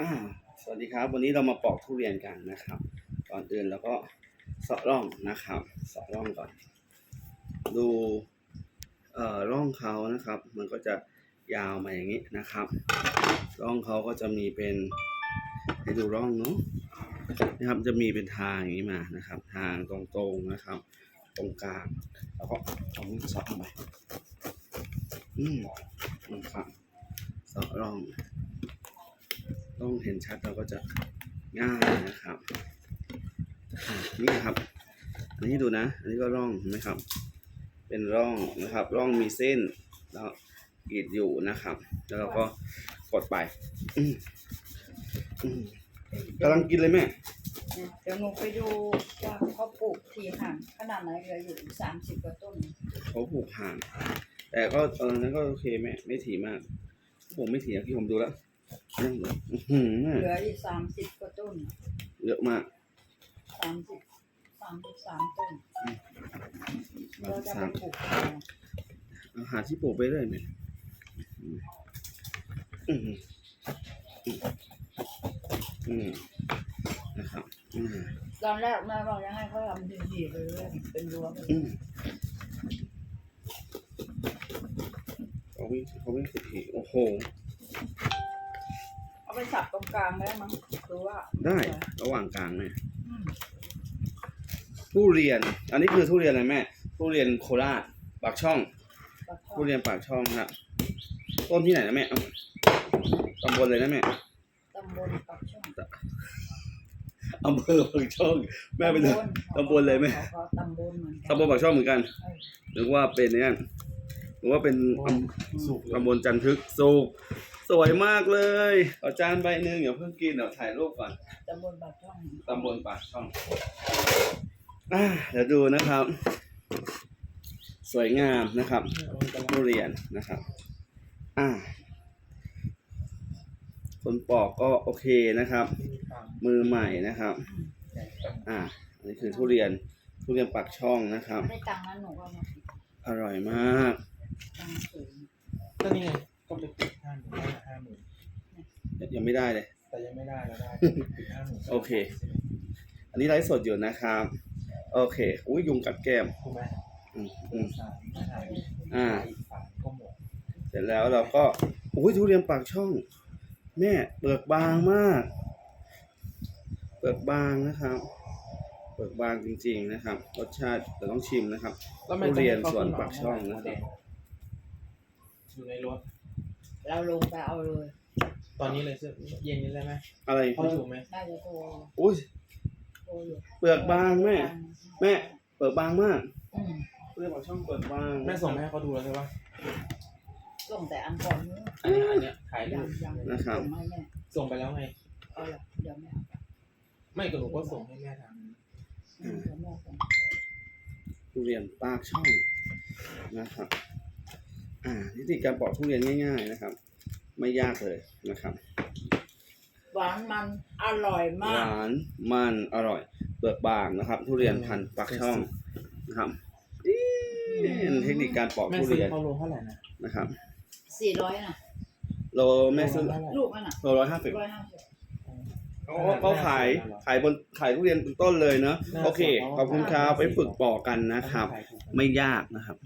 อ่าสวัสดีครับ วันนี้เรามาปอกทุเรียนกันนะครับ ก่อนอื่นเราก็เสาะร่องนะครับเสาะร่องก่อน ดูเอ่อร่องเขานะครับ มันก็จะยาวมาอย่างนี้นะครับ ร่องเขาก็จะมีเป็นให้ดูร่องเนาะนะครับจะมีเป็นทางอย่างนี้มานะครับ ทางตรงๆนะครับ ตรงกลางแล้วก็เอามือเสาะลงไปอืมนะครับเสาะร่อง ต้องเห็นชัดเราก็จะง่ายนะครับอะนี่นะครับ อันนี้ดูนะ อันนี้ก็ร่องเห็นไหมครับ เป็นร่องนะครับ ร่องมีเส้นแล้วกรีดอยู่นะครับ แล้วเราก็กดไปอืมอืมกำลังกินเลยแม่ เดี๋ยวหนูไปดูว่าเขาปลูกทีห่างขนาดไหนเหลืออยู่สามสิบกว่าต้นเขาปลูกห่าง แต่ก็ตอนนั้นก็โอเคแม่ไม่ถี่มาก ผมไม่ถี่อย่างที่ผมดูแล้วยัง เหลืออื้อหือเหลืออีกสามสิบกว่าต้นเยอะมากสามสิบสามสิบสามต้นเราเราจะสาไปมปลูกต่อเอาหาที่ปลูกไปเรื่อยไหมอืมอืมอืมนะครับอืมตอนแรกแม่บอกยังให้เขาทำดีๆเลยเป็นรั้วไปอืมเขาวิ่งเขาวิ่งสุดทีโอ้โหเอา ไปสับตรงกลางได้มั้งคือว่าได้ระหว่างกลางไหมอืมทุเรียน อันนี้คือทุเรียนอะไรแม่ทุเรียนโคราชปากช่องปักช่อทุงเรียนปากช่องครับต้นที่ไหนนะแม่เอ้าตำบลเลยนะแม่ตำบลปักช่องอำเภอปากช่อง แม่เป็นตำบลเลยไหมเขาก็ตำบลเหมือนกันตำบลปากช่องเหมือนกันเออหรือว่าเป็นเนี่ย หรือว่าเป็นอำสุกตำบลจันทึกสุกสวยมากเลยเอาจานใบหนึ่งอย่าเพิ่งกินเดี๋ยวถ่ายรูปก่อนตำบลปักช่องตำบลปากช่องอ่าเดี๋ยวดูนะครับ สวยงามนะครับทุเรียนนะครับอ่าคนปอกก็โอเคนะครับ มือใหม่นะครับ อ่าอันนี้คือทุเรียนทุเรียนปากช่องนะครับไม่ได้ตังค์นั้นหนูก็เอามาปิดอร่อยมาก ตังค์สูงก็นี่ไงก็ไปปิดห้าหมื่นได้ห้าหมื่นยังไม่ได้เลย แต่ยังไม่ได้แล้วได้ปิดห้าหมื่นโอเค อันนี้ไลฟ์สดอยู่นะครับ โอเค อุ้ยยุงกัดแก้มถูกไหมอืมอืมสามห้าอ่าอีกฝั่งก็หมดเสร็จแล้วเราก็อุ้ยทุเรียนปากช่อง แม่เปลือกบางมาก เปลือกบางนะครับ เปลือกบางจริง ๆ นะครับ รสชาติเราต้องชิมนะครับแล้วมันทุเรียนสวนปากช่องนะครับ อยู่ในรถ เราลงไปเอาเลยตอนนี้เลยเสื้อเย็นนี้ได้ไหมอะไรพอถูกไหมน่าจะโทรอุ้ยโทรอยู่เปลือกบางแม่ แม่เปลือกบางมากอืมทุเรียนปากช่องเปลือกบางแม่ส่งให้เขาดูแล้วใช่ปะส่งแต่อันก่อนนู้นอันนี้อันเนี้ยถ่ายรูยังปยังนะครับ ส่งให้แม่ส่งไปแล้วไง เอาละเดี๋ยวแม่ไม่ก็หนูก็ส่งให้แม่ทอืมเดี๋ยวแม่ส่งทุเรียนปากช่องนะครับ อ่าวิธีการปอกทุเรียนง่าย ๆนะครับ ไม่ยากเลยนะครับ หวานมันอร่อยหมาก วานมันอร่อยเปลือกบางนะครับ ทุำเรียนพันธุ์ปากช่องนะครับอี๋เป็นเทคนิคการปอกแม่ทุซื้อเรียนเขาโลเท่าไหร่นะ นะครับ สี่ร้อยน่ะ โลแม่ซื้อโลเท่าไหร่ลูกนั่นน่ะโลร้อยห้าสิบร้อยห้าสิบเขาเขาขายขายบนขายทุเรียนบนต้นเลยเนาะโอเคขอบคุณครับไปฝึกปอกกันนะครับ ไม่ยากนะครับ